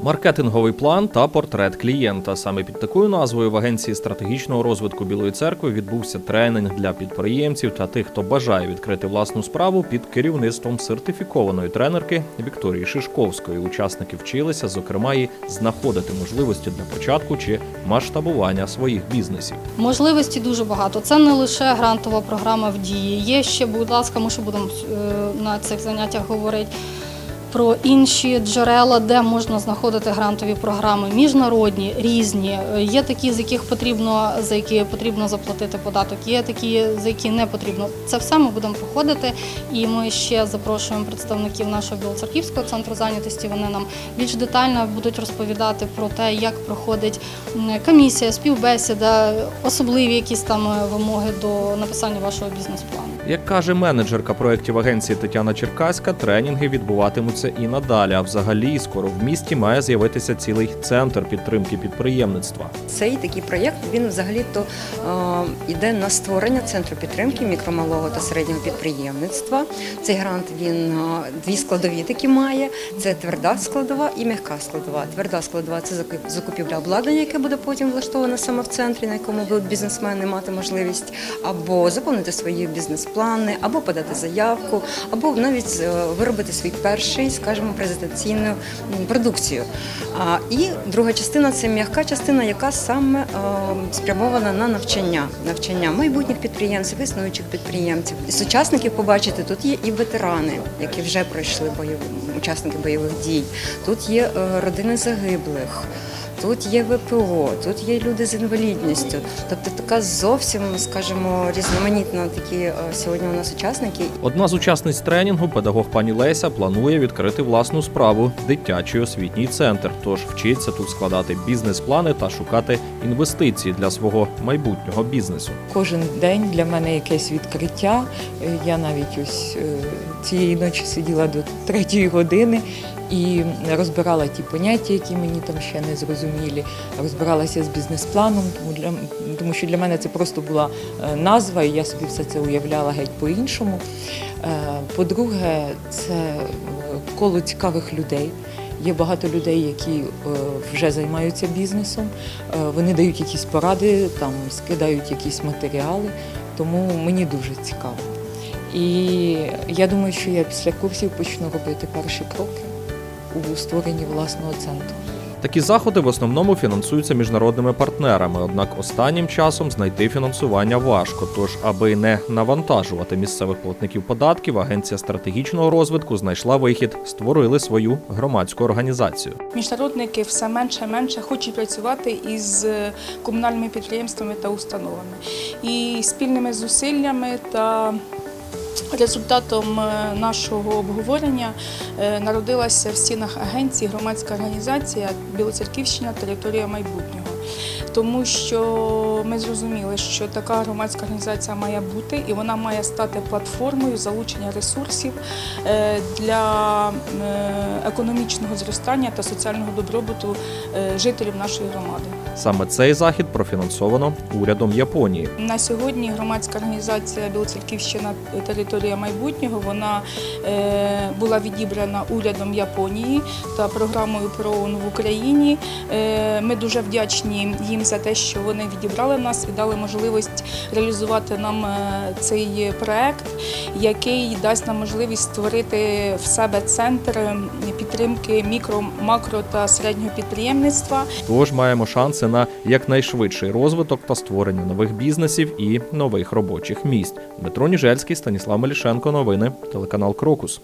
Маркетинговий план та портрет клієнта. Саме під такою назвою в агенції стратегічного розвитку Білої церкви відбувся тренінг для підприємців та тих, хто бажає відкрити власну справу під керівництвом сертифікованої тренерки Вікторії Шишковської. Учасники вчилися, зокрема, і знаходити можливості для початку чи масштабування своїх бізнесів. Можливості дуже багато. Це не лише грантова програма в дії. Є ще, будь ласка, ми ще будемо е, на цих заняттях говорити. Про інші джерела, де можна знаходити грантові програми, міжнародні, різні. Е, Є такі, з яких потрібно за які потрібно заплатити податок, є такі, за які не потрібно. Це все ми будемо проходити. І ми ще запрошуємо представників нашого Білоцерківського центру зайнятості. Вони нам більш детально будуть розповідати про те, як проходить комісія, співбесіда, особливі якісь там е, вимоги до написання вашого бізнес-плану. Як каже менеджерка проєктів агенції Тетяна Черкаська, тренінги відбуватимуться і надалі. А взагалі скоро в місті має з'явитися цілий центр підтримки підприємництва. Цей такий проєкт він взагалі-то е, йде на створення центру підтримки мікромалого та середнього підприємництва. Цей грант він е, дві складові такі має: це тверда складова і м'яка складова. Тверда складова це закуп- закупівля обладнання, яке буде потім влаштоване саме в центрі, на якому бізнесмени мати можливість або заповнити свої бізнес-плани, або подати заявку, або навіть е, виробити свій перший, скажімо, презентаційну продукцію. І друга частина це м'яка частина, яка саме е, спрямована на навчання, навчання майбутніх підприємців, існуючих підприємців. Сучасників побачити тут є і ветерани, які вже пройшли бойові учасники бойових дій. Тут є е, родини загиблих. Тут є ВПО, тут є люди з інвалідністю. Тобто така зовсім, скажімо, різноманітна такі е, сьогодні у нас учасники. Одна з учасниць тренінгу, педагог пані Леся, планує відкрити власну справу дитячий освітній центр. Тож вчиться тут складати бізнес-плани та шукати інвестиції для свого майбутнього бізнесу. Кожен день для мене якесь відкриття. Е, Я навіть ось е, цієї ночі сиділа до третьої години і розбирала ті поняття, які мені там ще не зрозумілі. Розбиралася з бізнес-планом, тому для тому що для мене це просто була е, назва, і я собі все це уявляла геть по-іншому. Е, По-друге, це е, коло цікавих людей. Є багато людей, які вже займаються бізнесом. Вони дають якісь поради, там скидають якісь матеріали, тому мені дуже цікаво. І я думаю, що я після курсів почну робити перші кроки у створенні власного центру. Такі заходи в основному фінансуються міжнародними партнерами. Однак останнім часом знайти фінансування важко. Тож, аби не навантажувати місцевих платників податків, агенція стратегічного розвитку знайшла вихід, створили свою громадську організацію. Міжнародники все менше і менше хочуть працювати із комунальними підприємствами та установами. І спільними зусиллями та результатом е, нашого обговорення е, народилася в стінах агенції громадська організація Білоцерківщина територія майбутнього. Тому що ми зрозуміли, що така громадська організація має бути і вона має стати платформою залучення ресурсів е, для е, економічного зростання та соціального добробуту е, жителів нашої громади. Саме цей захід профінансовано урядом Японії. На сьогодні громадська організація Білоцерківщина територія майбутнього вона була відібрана урядом Японії та програмою ПРООН в Україні. Е, ми дуже вдячні їм за те, що вони відібрали нас і дали можливість реалізувати нам е, цей проект, який дасть нам можливість створити в себе центр підтримки мікро, макро та середнього підприємництва. Тож маємо шанси на якнайшвидший розвиток та створення нових бізнесів і нових робочих місць. Дмитро Ніжельський, Станіслав Мелішенко. Новини телеканал Крокус.